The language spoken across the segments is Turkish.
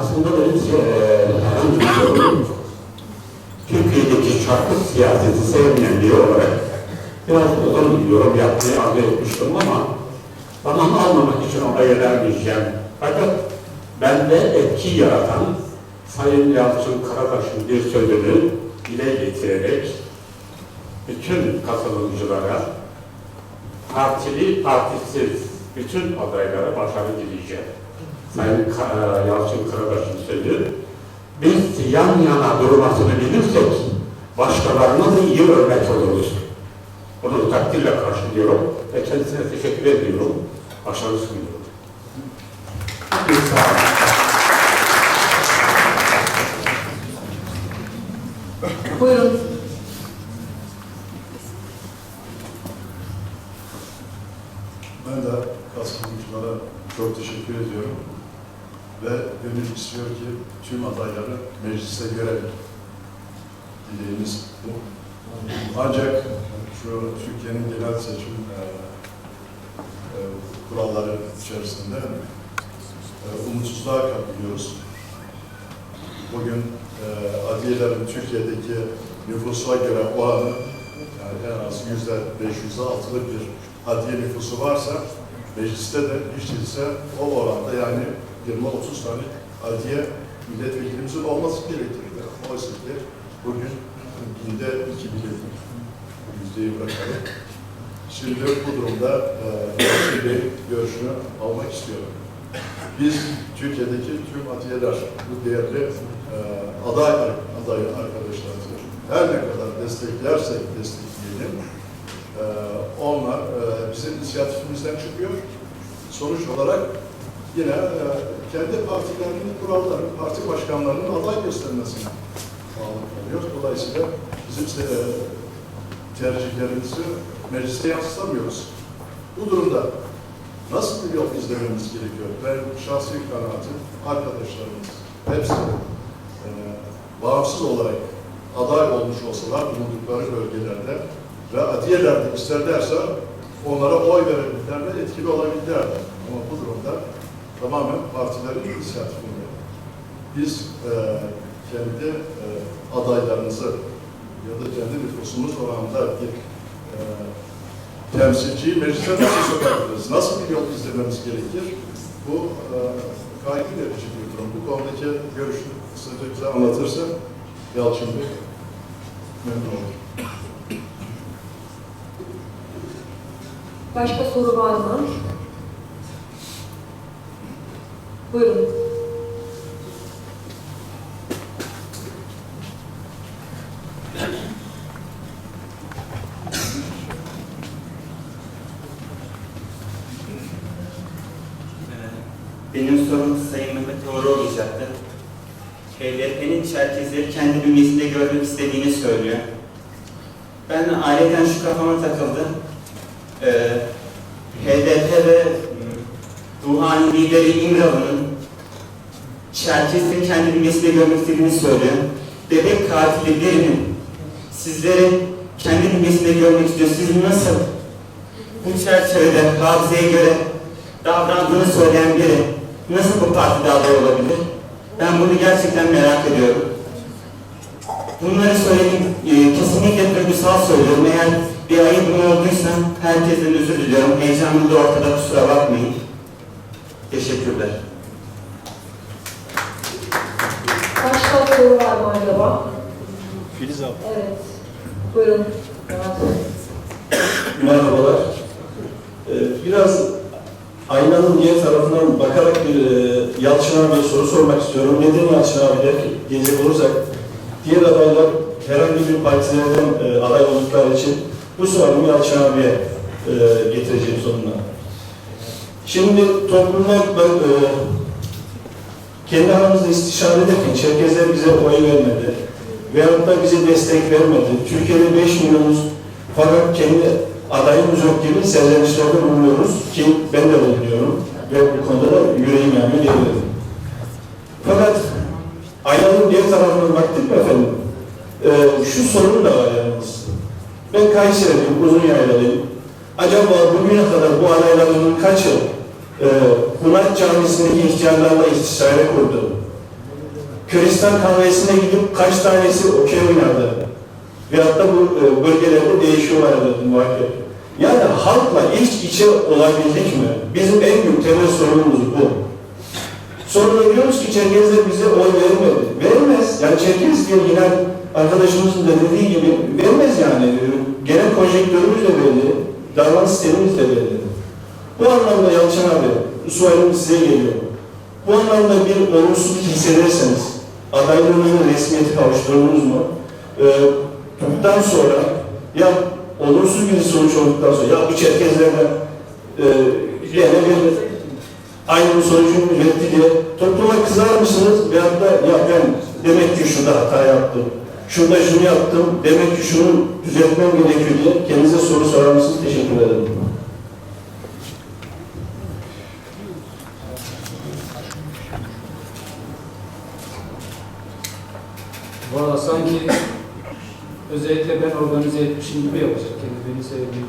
Aslında benim eee, Türkiye'deki çarpık siyaseti sevmeyen biri olarak biraz uzun bir yorum yapmayı arzu etmiştim ama zaman almamak için oraya vermeyeceğim. Fakat bende etki yaratan Sayın Yalçın Karataş'ın bir sözünü dile getirerek bütün katılımcılara partili, partisiz bütün adaylara başarı dileyeceğim. Sayın Ka- Yalçın Karataş'ın sözü, biz yan yana durmasını bilirsek başkalarına da iyi örnek oluruz. Bunu takdirle karşılıyorum ve kendisine teşekkür ediyorum. Başarı sunuyorum. Buyurun. Ben de katılımcılara çok teşekkür ediyorum. Ve gönül istiyor ki tüm adayları mecliste görelim. Dileğimiz bu. Ancak şu Türkiye'nin genel seçim e, e, kuralları içerisinde e, umutsuzluğa kapılıyoruz. Bugün e, adliyelerin Türkiye'deki nüfusuna göre oranı yani en az yüzde 506'lık bir adliye nüfusu varsa mecliste de hiç değilse o oranda yani 20-30 tane adliye milletvekilimizin olması gerekirdi. Oysa ki bugün binde iki bilim yüzdeyi bırakalım. Şimdi bu durumda e, Bey'in görüşünü almak istiyorum. Biz Türkiye'deki tüm adliyeler, bu değerli e, aday aday arkadaşlarımızı her ne kadar desteklersek destekleyelim, e, onlar e, bizim inisiyatifimizden çıkıyor. Sonuç olarak yine e, kendi partilerinin kuralları, parti başkanlarının aday göstermesine bağlı kalıyor. Dolayısıyla bizim e, tercihlerimizi mecliste yansıtamıyoruz. Bu durumda nasıl bir yol izlememiz gerekiyor? Ben şahsi kanaatim, arkadaşlarımız hepsi e, bağımsız olarak aday olmuş olsalar bulundukları bölgelerde ve adiyelerde isterlerse onlara oy verebilirler ve etkili olabilirler. Ama bu durumda tamamen partilerin inisiyatifinde. Biz e, kendi e, adaylarımızı ya da kendi nüfusumuz oranında bir e, temsilciyi meclise nasıl sokabiliriz? Nasıl bir yol izlememiz gerekir? Bu e, kaygı verici bir durum. Bu konudaki görüşünü kısaca bize anlatırsa Yalçın Bey memnun olurum. Başka soru var mı? Buyurun. Benim sorum Sayın Mehmet Doğru olacaktı. HDP'nin Çerkezleri kendi bünyesinde görmek istediğini söylüyor. Ben aileden şu kafama takıldı. Ee, HDP ve ruhani lideri İmralı'nın Çerkezleri kendi bünyesinde görmek istediğini söylüyor. Bebek katili birinin sizleri kendi bünyesinde görmek istiyor. Siz nasıl bu çerçevede hafızaya göre davrandığını söyleyen biri nasıl bu partide aday olabilir? Ben bunu gerçekten merak ediyorum. Bunları söylediğim e, kesinlikle duygusal söylüyorum. Eğer bir ayıbım olduysa herkesten özür diliyorum. Heyecanım da ortada kusura bakmayın. Teşekkürler. Başka soru var mı acaba? Filiz abi. Evet. Buyurun. Merhabalar. Ee, Biraz aynanın diğer tarafından bakarak bir e, Yalçın abiye soru sormak istiyorum. Neden Yalçın abi der ki, gelecek olursak diğer adaylar herhangi bir partilerden e, aday oldukları için bu sorunu Yalçın abiye e, getireceğim sonuna. Şimdi toplumda ben e, kendi aramızda istişare ederken Çerkezler bize oy vermedi. Veyahut da bize destek vermedi. Türkiye'de 5 milyonuz fakat kendi adayımız yok gibi serzenişlerde bulunuyoruz ki ben de bulunuyorum ve bu konuda da yüreğim yanıyor diyebilirim. Fakat aynanın diğer tarafına baktık mı efendim? Ee, şu sorun da var yalnız. Ben Kayseri'liyim, uzun yaylalıyım. Acaba bugüne kadar bu adaylarının kaçı e, Hunat Camisi'ndeki ihtiyarlarla istişare kurdu? Küristan kahvesine gidip kaç tanesi okey oynardı. Veyahut da bu e, bölgelerde değişiyorlardı muhakkak. Yani halkla iç içe olabildik mi? Bizim en büyük temel sorunumuz bu. Sonra diyoruz ki Çerkezler bize oy vermedi. Vermez. Yani Çerkez diye gelen arkadaşımızın da dediği gibi vermez yani. Genel konjektörümüz de belli. Davranış sistemimiz de belli. Bu anlamda Yalçın abi, sualım size geliyor. Bu anlamda bir olumsuzluk hissederseniz, adaylığınızın resmiyeti kavuşturunuz mu? Ee, bundan sonra ya olumsuz bir sonuç olduktan sonra ya bu Çerkezlerden e, yine bir aynı sonucun üretti diye topluma kızar mısınız? Veyahut da ya ben demek ki şurada hata yaptım, şurada şunu yaptım, demek ki şunu düzeltmem gerekiyor diye kendinize soru sorar mısınız? Teşekkür ederim. Valla sanki özellikle ben organize etmişim gibi yapacak kendi beni sevdiğim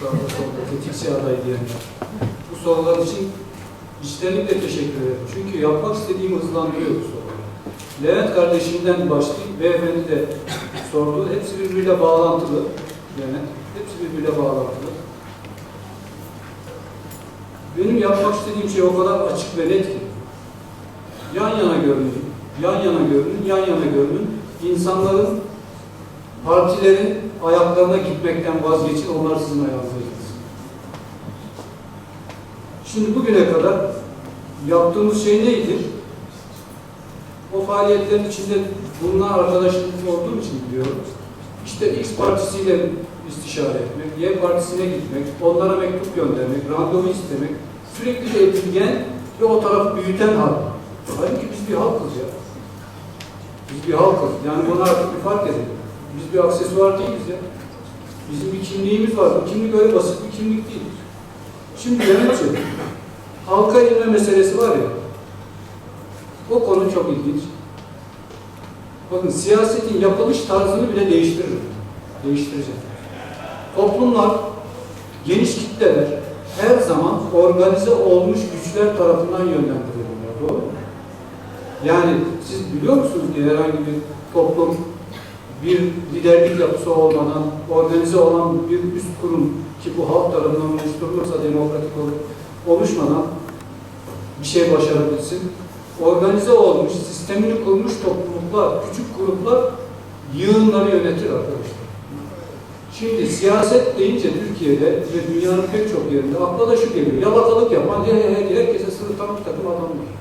sağda solda tetikçi aday diyenler. Bu sorular için içtenlikle teşekkür ederim. Çünkü yapmak istediğimi hızlandırıyor bu sorular. Levent kardeşimden başlayıp beyefendi de sordu. Hepsi birbiriyle bağlantılı. Levent. Hepsi birbiriyle bağlantılı. Benim yapmak istediğim şey o kadar açık ve net ki. Yan yana görünün, yan yana görünün, yan yana görünün. İnsanların, partilerin ayaklarına gitmekten vazgeçin, onlar sizin ayağınıza. Şimdi bugüne kadar yaptığımız şey neydi? O faaliyetlerin içinde bulunan arkadaşlarımız olduğum için biliyorum. İşte X partisiyle istişare etmek, Y partisine gitmek, onlara mektup göndermek, randevu istemek, sürekli de edilgen ve o tarafı büyüten halk. Halbuki biz bir halkız ya. Biz bir halkız. Yani bunu artık bir fark edelim. Biz bir aksesuar değiliz ya. Bizim bir kimliğimiz var. Bu kimlik öyle basit bir kimlik değil. Şimdi Levent'ciğim, halka inme meselesi var ya, o konu çok ilginç. Bakın siyasetin yapılış tarzını bile değiştirir. Değiştirecek. Toplumlar, geniş kitleler her zaman organize olmuş güçler tarafından yönlendirilirler. Doğru mu? Yani siz biliyor musunuz ki herhangi bir toplum bir liderlik yapısı olmadan organize olan bir üst kurum ki bu halk tarafından oluşturulursa demokratik olur, oluşmadan bir şey başarabilsin. Organize olmuş, sistemini kurmuş topluluklar, küçük gruplar yığınları yönetir arkadaşlar. Şimdi siyaset deyince Türkiye'de ve dünyanın pek çok yerinde akla da şu geliyor. Yalakalık yapan herkese sırıtan bir takım adamlar.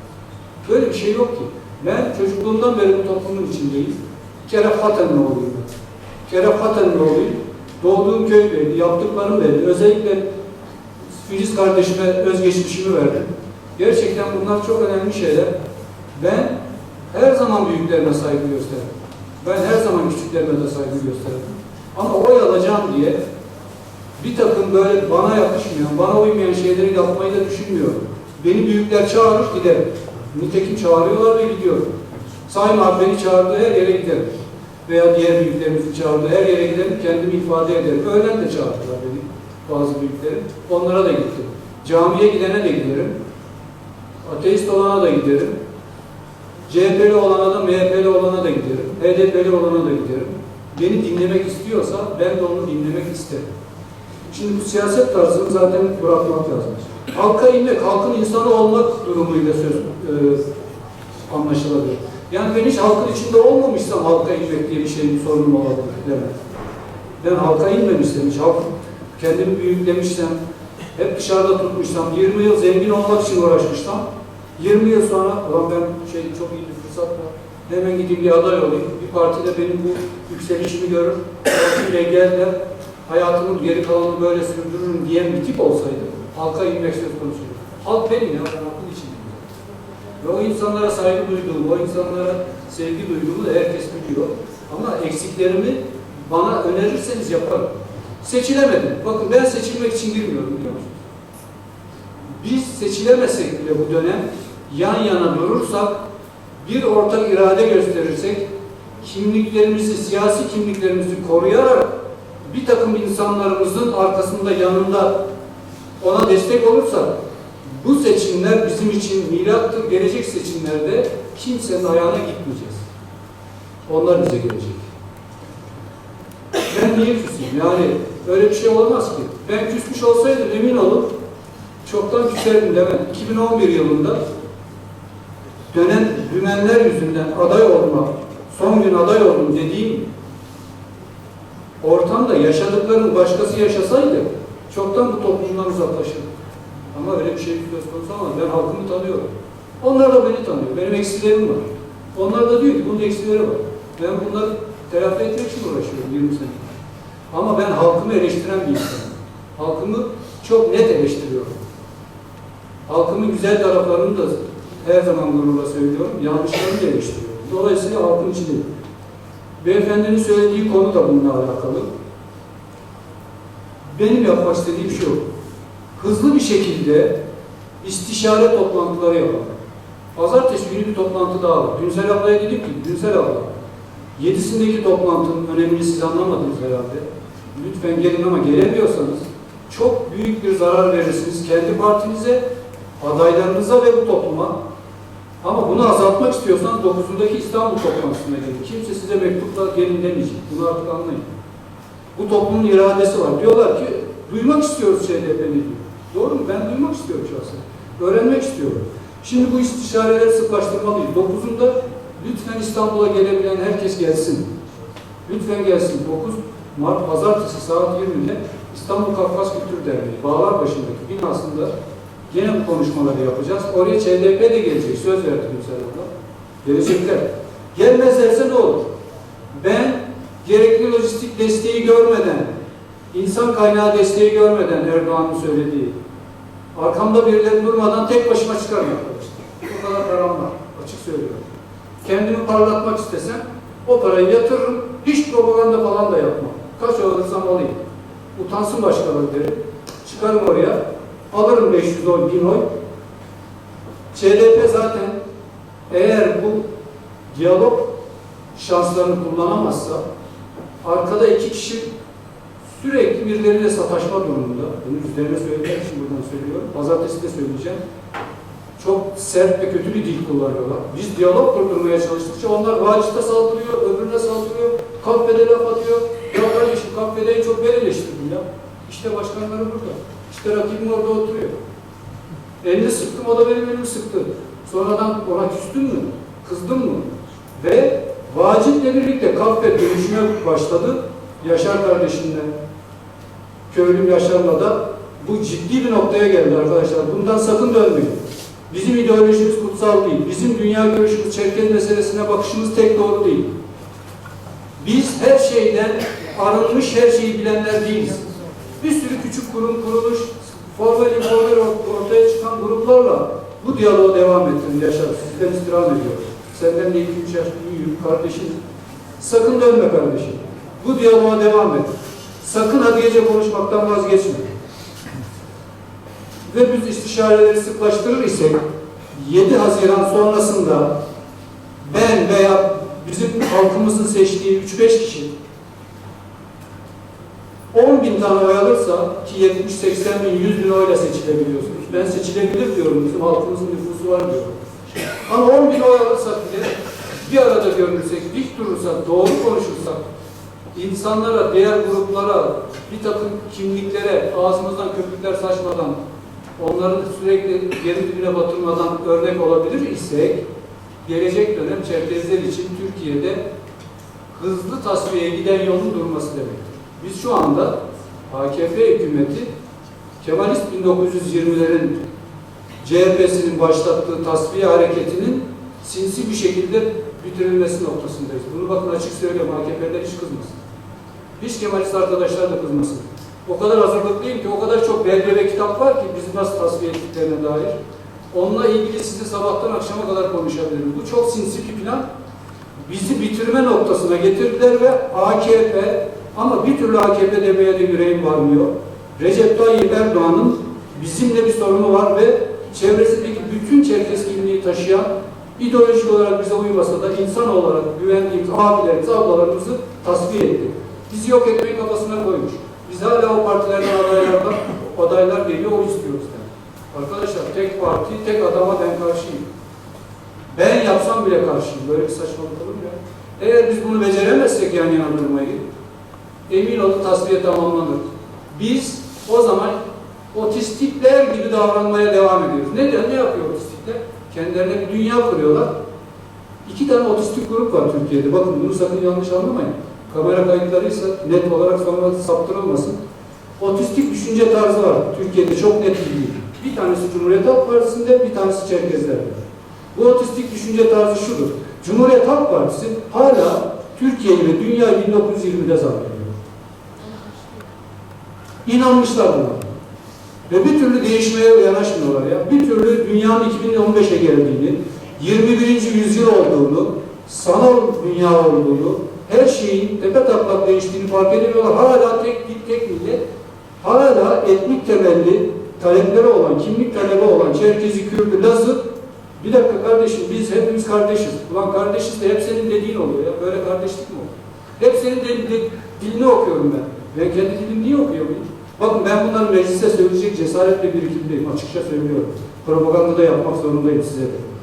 Böyle bir şey yok ki. Ben çocukluğumdan beri bu toplumun içindeyim. Bir kere Fatenli oğluyum. Bir kere Fatenli oğluyum. Doğduğum köy belli, yaptıklarım belli. Özellikle Filiz kardeşime özgeçmişimi verdim. Gerçekten bunlar çok önemli şeyler. Ben her zaman büyüklerime saygı gösterdim. Ben her zaman küçüklerime de saygı gösterdim. Ama oy alacağım diye bir takım böyle bana yakışmayan, bana uymayan şeyleri yapmayı da düşünmüyorum. Beni büyükler çağırır giderim. Nitekim çağırıyorlar ve gidiyorum. Sayın abi beni çağırdığı her yere giderim. Veya diğer büyüklerimizin çağırdığı her yere giderim, kendimi ifade ederim. Öğlen de çağırdılar beni bazı büyüklerim. Onlara da gittim. Camiye gidene de giderim. Ateist olana da giderim. CHP'li olana da, MHP'li olana da giderim. HDP'li olana da giderim. Beni dinlemek istiyorsa ben de onu dinlemek isterim. Şimdi bu siyaset tarzını zaten bırakmak lazım. Halka inmek, halkın insanı olmak durumuyla söz e, anlaşılabilir. Yani ben hiç halkın içinde olmamışsam halka inmek diye bir şeyin sorunum olabilir demek. Ben halka inmemişsem, hiç halk kendimi büyüklemişsem, hep dışarıda tutmuşsam, 20 yıl zengin olmak için uğraşmışsam, 20 yıl sonra, ulan ben şey çok iyi bir fırsat var, hemen gideyim bir aday olayım, bir partide benim bu yükselişimi görür, gel der, hayatımın geri kalanını böyle sürdürürüm diyen bir tip olsaydı, halka inmek söz konusuydu. Halk benim ya, ben halkın içindeyim. Ve o insanlara saygı duyduğumu, o insanlara sevgi duyduğumu herkes biliyor. Ama eksiklerimi bana önerirseniz yaparım. Seçilemedim. Bakın ben seçilmek için girmiyorum biliyor musunuz? Biz seçilemesek bile bu dönem yan yana durursak, bir ortak irade gösterirsek, kimliklerimizi, siyasi kimliklerimizi koruyarak bir takım insanlarımızın arkasında, yanında ona destek olursak, Bu seçimler bizim için mirattır. Gelecek seçimlerde kimsenin ayağına gitmeyeceğiz. Onlar bize gelecek. Ben niye küseyim? Yani öyle bir şey olmaz ki. Ben küsmüş olsaydım emin olun çoktan küserdim demem. 2011 yılında dönen dümenler yüzünden aday olma, son gün aday oldum dediğim ortamda yaşadıklarını başkası yaşasaydı çoktan bu toplumdan uzaklaşırdı. Ama öyle bir şey söz konusu ama ben halkımı tanıyorum. Onlar da beni tanıyor. Benim eksilerim var. Onlar da diyor ki bunun eksileri var. Ben bunları telafi etmek için uğraşıyorum 20 sene. Ama ben halkımı eleştiren bir insanım. Halkımı çok net eleştiriyorum. Halkımın güzel taraflarını da her zaman gururla söylüyorum. Yanlışlarını da eleştiriyorum. Dolayısıyla halkın içindeyim. Beyefendinin söylediği konu da bununla alakalı. Benim yapmak istediğim şu. Hızlı bir şekilde istişare toplantıları yapalım. Pazartesi günü bir toplantı daha var. Dünsel ablaya dedim ki, Dünsel abla, yedisindeki toplantının önemini siz anlamadınız herhalde. Lütfen gelin ama gelemiyorsanız çok büyük bir zarar verirsiniz kendi partinize, adaylarınıza ve bu topluma. Ama bunu azaltmak istiyorsanız 9'undaki İstanbul toplantısına gelin. Kimse size mektupla gelin demeyecek. Bunu artık anlayın. Bu toplumun iradesi var. Diyorlar ki duymak istiyoruz CDP'ni diyor. Doğru mu? Ben duymak istiyorum şahsen. Öğrenmek istiyorum. Şimdi bu istişareleri sıklaştırmalıyız. 9'unda lütfen İstanbul'a gelebilen herkes gelsin. Lütfen gelsin. 9 Mart Pazartesi saat 20'de İstanbul Kafkas Kültür Derneği Bağlarbaşı'ndaki binasında Yine bu konuşmaları yapacağız. Oraya ÇDP de gelecek. Söz verdim Gülsel Gelecekler. Gelmezlerse ne olur? Ben gerekli lojistik desteği görmeden, insan kaynağı desteği görmeden Erdoğan'ın söylediği, arkamda birileri durmadan tek başıma çıkarım arkadaşlar. O kadar param var. Açık söylüyorum. Kendimi parlatmak istesem o parayı yatırırım. Hiç propaganda falan da yapmam. Kaç alırsam alayım. Utansın başkaları derim. Çıkarım oraya. Alırım 500 oy, 1000 oy. CDP zaten eğer bu diyalog şanslarını kullanamazsa arkada iki kişi sürekli birileriyle sataşma durumunda. Bunu üzerine söylediğim için buradan söylüyorum. Pazartesi de söyleyeceğim. Çok sert ve kötü bir dil kullanıyorlar. Biz diyalog kurdurmaya çalıştıkça onlar vaciste saldırıyor, öbürüne saldırıyor, kahvede laf atıyor. Ya kardeşim kahvede en çok ben eleştirdim ya. İşte başkanları burada. İşte rakibim orada oturuyor. Elini sıktım, o da benim elimi sıktı. Sonradan ona küstün mü? Kızdın mı? Ve vaciple birlikte kahve dönüşüme başladı. Yaşar kardeşimle, köylüm Yaşar'la da bu ciddi bir noktaya geldi arkadaşlar. Bundan sakın dönmeyin. Bizim ideolojimiz kutsal değil. Bizim dünya görüşümüz, Çerkez meselesine bakışımız tek doğru değil. Biz her şeyden arınmış, her şeyi bilenler değiliz. Bir sürü küçük kurum, kuruluş, formal informal ortaya çıkan gruplarla bu diyaloğu devam ettirin Yaşar. Sizden istirham ediyorum. Senden de iki üç yaş büyüğüm, kardeşim. Sakın dönme kardeşim. Bu diyaloğa devam et. Sakın hadi gece konuşmaktan vazgeçme. Ve biz istişareleri sıklaştırır isek 7 Haziran sonrasında ben veya bizim halkımızın seçtiği 3-5 kişi 10 bin tane oy alırsa ki 70, 80 bin, 100 bin oyla seçilebiliyorsunuz. Ben seçilebilir diyorum. Bizim halkımızın nüfusu var diyorum. Ama 10 bin oy alırsak bile bir arada görünsek, dik durursak, doğru konuşursak, insanlara, diğer gruplara, bir takım kimliklere ağzımızdan köpükler saçmadan, onların sürekli geri dibine batırmadan örnek olabilir isek, gelecek dönem Çerkezler için Türkiye'de hızlı tasfiyeye giden yolun durması demektir. Biz şu anda AKP hükümeti Kemalist 1920'lerin CHP'sinin başlattığı tasfiye hareketinin sinsi bir şekilde bitirilmesi noktasındayız. Bunu bakın açık söylüyorum AKP'ler hiç kızmasın. Hiç Kemalist arkadaşlar da kızmasın. O kadar hazırlıklıyım ki o kadar çok belge ve kitap var ki bizi nasıl tasfiye ettiklerine dair. Onunla ilgili size sabahtan akşama kadar konuşabilirim. Bu çok sinsi bir plan. Bizi bitirme noktasına getirdiler ve AKP ama bir türlü AKP demeye de yüreğim varmıyor. Recep Tayyip Erdoğan'ın bizimle bir sorunu var ve çevresindeki bütün Çerkes kimliği taşıyan ideolojik olarak bize uymasa da insan olarak güvendiğimiz abilerimizi, ablalarımızı tasfiye etti. Bizi yok etmeyi kafasına koymuş. Biz hala o partilerden adaylardan adaylar geliyor, o istiyoruz. Yani. Arkadaşlar tek parti, tek adama ben karşıyım. Ben yapsam bile karşıyım. Böyle bir saçmalık olur ya? Eğer biz bunu beceremezsek yan yana durmayı, emin olun tasfiye tamamlanır. Biz o zaman otistikler gibi davranmaya devam ediyoruz. Neden? Ne yapıyor otistikler? Kendilerine bir dünya kuruyorlar. İki tane otistik grup var Türkiye'de. Bakın bunu sakın yanlış anlamayın. Kamera kayıtlarıysa net olarak sonra saptırılmasın. Otistik düşünce tarzı var. Türkiye'de çok net bilgi. Bir tanesi Cumhuriyet Halk Partisi'nde, bir tanesi Çerkezler'de. Bu otistik düşünce tarzı şudur. Cumhuriyet Halk Partisi hala Türkiye'yi ve dünyayı 1920'de zannediyor. İnanmışlar buna. Ve bir türlü değişmeye yanaşmıyorlar ya. Bir türlü dünyanın 2015'e geldiğini, 21. yüzyıl olduğunu, sanal dünya olduğunu, her şeyin tepe taklak değiştiğini fark edemiyorlar. Hala tek dil, tek millet, hala etnik temelli talepleri olan, kimlik talebi olan Çerkezi, Kürdü, Lazı, bir dakika kardeşim biz hepimiz kardeşiz. Ulan kardeşiz de hep senin dediğin oluyor ya. Böyle kardeşlik mi olur? Hep senin de, de- dilini okuyorum ben. Ben kendi dilimi niye okuyor muyum? Bakın ben bunları meclise söyleyecek cesaretle birikimdeyim. Açıkça söylüyorum. Propaganda da yapmak zorundayım size de.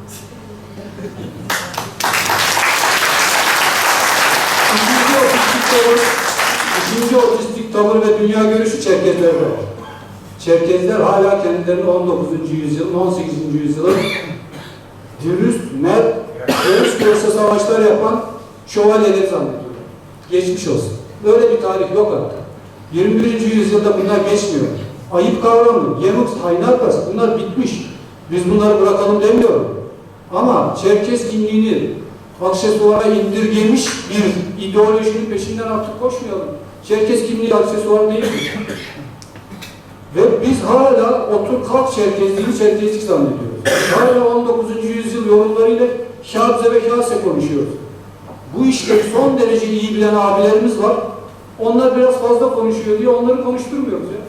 İkinci otistik tavır, ikinci otistik tavır ve dünya görüşü Çerkezlerde. Çerkezler hala kendilerini 19. yüzyılın, 18. yüzyılın dürüst, mert, göğüs göğüse savaşlar yapan şövalyeleri zannediyorlar. Geçmiş olsun. Böyle bir tarih yok artık. 21. yüzyılda bunlar geçmiyor. Ayıp kavramı, yemuk, haynarkas bunlar bitmiş. Biz bunları bırakalım demiyorum. Ama Çerkez kimliğini aksesuara indirgemiş bir ideolojinin peşinden artık koşmayalım. Çerkez kimliği aksesuar değil. Ve biz hala otur kalk Çerkezliğini Çerkezlik zannediyoruz. Hala 19. yüzyıl yorumlarıyla Şahze ve Kase konuşuyoruz. Bu işte son derece iyi bilen abilerimiz var. Onlar biraz fazla konuşuyor diye onları konuşturmuyoruz ya.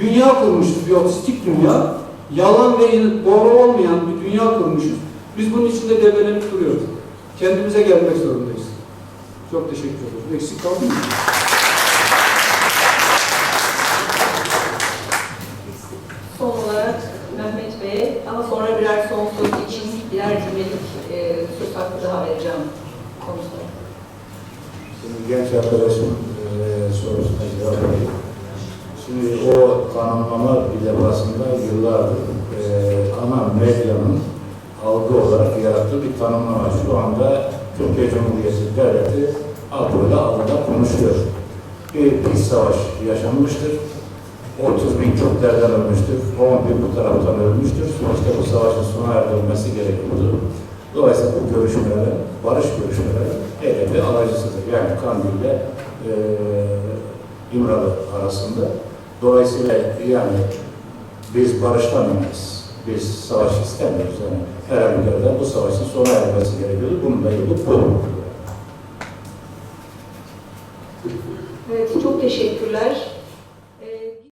Dünya kurmuşuz, bir otistik dünya. Yalan ve doğru olmayan bir dünya kurmuşuz. Biz bunun içinde debelenip duruyoruz. Kendimize gelmek zorundayız. Çok teşekkür ederim. Eksik kaldı mı? Son olarak Mehmet Bey'e ama sonra birer son söz için birer cümlelik e, söz hakkı daha vereceğim konusunda. Arkadaşım eee sorusuna cevap vereyim. Şimdi o tanımlama bir defasında yıllardır eee ana medyanın algı olarak yarattığı bir tanımlama. Şu anda Türkiye Cumhuriyeti Devleti adıyla adıyla konuşuyor. Bir iç savaş yaşanmıştır. 30 bin Kürtlerden ölmüştür. 10 bin bu taraftan ölmüştür. Sonuçta bu savaşın sona erdirilmesi gerekiyordu. Dolayısıyla bu görüşmelere, barış görüşmeleri hedefi alıcısıdır. Yani Kandil ile eee İmralı arasında. Dolayısıyla yani biz barıştan yanayız. Biz savaş istemiyoruz. Yani her halükarda bu savaşın sona ermesi gerekiyordu. Bunun da yolu bu.